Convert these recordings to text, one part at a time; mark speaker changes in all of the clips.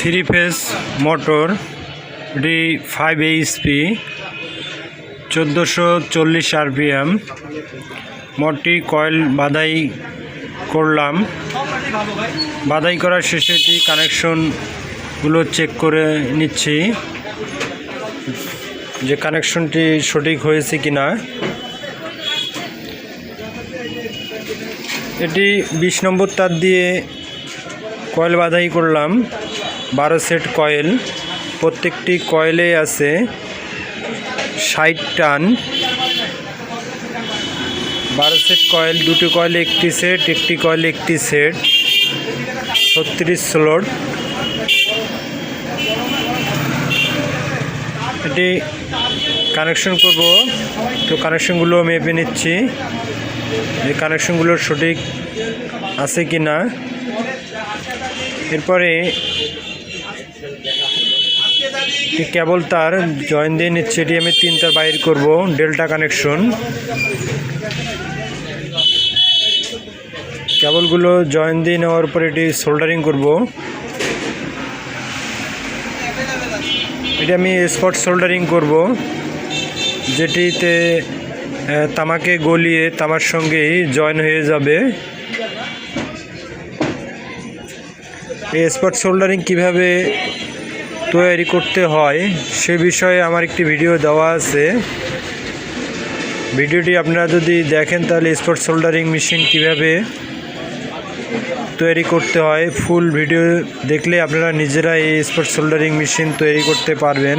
Speaker 1: Three phase motor এটি five HP, চোদ্দোশো চল্লিশ আরপিএম। মোটরটি কয়েল বাধাই করলাম। বাধাই করার শেষে এটি কানেকশনগুলো চেক করে নিচ্ছি যে কানেকশনটি সঠিক হয়েছে কি না এটি বিশ নম্বর তার দিয়ে কয়েল বাধাই করলাম। বারো সেট কয়েল। প্রত্যেকটি কয়েলে আছে ষাট টান। বারো সেট কয়েল, দুটো কয়েলে, একটি সেট, একটি কয়েলে, একটি সেট। ছত্রিশ স্লোট। এটি কানেকশন করব। তো কানেকশনগুলো মেপে নিচ্ছি। যে কানেকশনগুলো সঠিক আছে কি না এরপরে কেবল তার জয়েন দিয়ে নিচ্ছে এটি আমি তিন তার বাইর করব, ডেল্টা কানেকশন। কেবলগুলো জয়েন দিয়ে নেওয়ার পর এটি সোল্ডারিং করব। এটি আমি স্পট সোল্ডারিং করব, যেটিতে তামাকে গলিয়ে তামার সঙ্গেই জয়েন হয়ে যাবে। এই স্পট সোল্ডারিং কীভাবে তৈরি করতে হয়, সে বিষয়ে আমার একটি ভিডিও দেওয়া আছে। ভিডিওটি আপনারা যদি দেখেন, তাহলে স্পট সোল্ডারিং মেশিন কীভাবে তৈরি করতে হয়, ফুল ভিডিও দেখলে আপনারা নিজেরা এই স্পট সোল্ডারিং মেশিন তৈরি করতে পারবেন।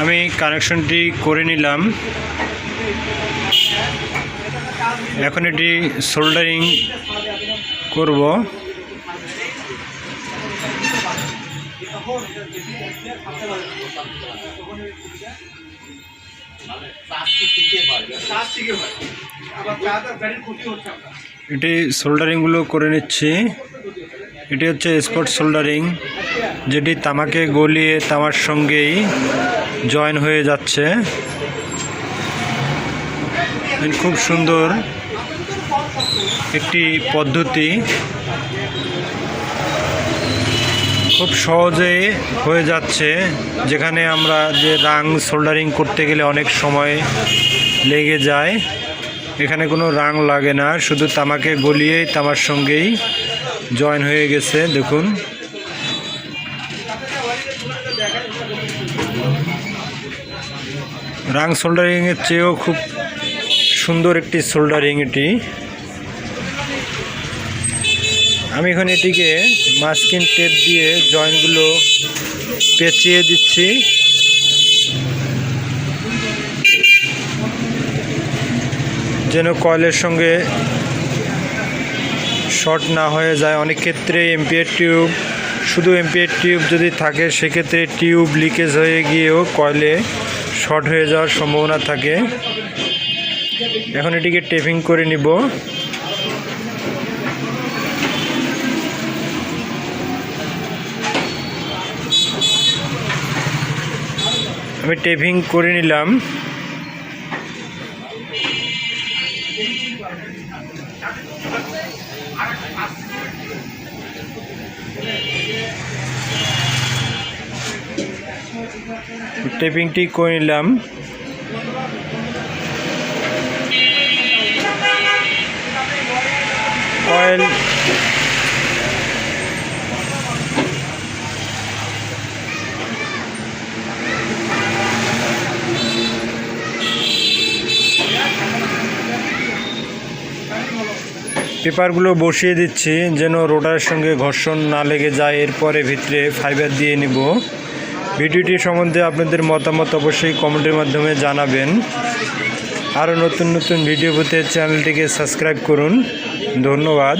Speaker 1: আমি কানেকশনটি করে নিলাম। এখন এটি সোল্ডারিং করব। এটি সোল্ডারিংগুলো করে নিচ্ছি। এটি হচ্ছে স্পট সোল্ডারিং, যেটি তামাকে গলিয়ে তামার সঙ্গেই জয়েন হয়ে যাচ্ছে। খুব সুন্দর একটি পদ্ধতি। খুব সহজে হয়ে যাচ্ছে। যেখানে আমরা যে রাং সোল্ডারিং করতে গেলে অনেক সময় লেগে যায়। এখানে কোনো রাং লাগে না, শুধু তামাকে গলিয়েই তামার সঙ্গেই জয়েন হয়ে গেছে, দেখুন। রাং সোল্ডারিংয়ের চেয়েও খুব সুন্দর একটি সোল্ডারিং এটি। আমি এখন এটিকে মাস্কিন টেপ দিয়ে জয়েন্টগুলো পেঁচিয়ে দিচ্ছি। যেন কয়েলের সঙ্গে শর্ট না হয়ে যায়। অনেক ক্ষেত্রে এমপিএর টিউব, শুধু এমপিএর টিউব যদি থাকে, সেক্ষেত্রে টিউব লিকেজ হয়ে গিয়েও কয়েলে শর্ট হয়ে যাওয়ার সম্ভাবনা থাকে। এখন এটিকে টেপিং করে নিব। প্রথমে টেভিং করে নিলাম। টেপিংটি করে নিলাম। অয়েল পেপারগুলো বসিয়ে দিচ্ছি, যেন রোটারের সঙ্গে ঘর্ষণ না লেগে যায়, এরপরে ভিতরে ফাইবার দিয়ে নিব। ভিডিওটি সম্বন্ধে আপনাদের মতামত অবশ্যই কমেন্টের মাধ্যমে জানাবেন। আরও নতুন নতুন ভিডিও পেতে চ্যানেলটিকে সাবস্ক্রাইব করুন। ধন্যবাদ।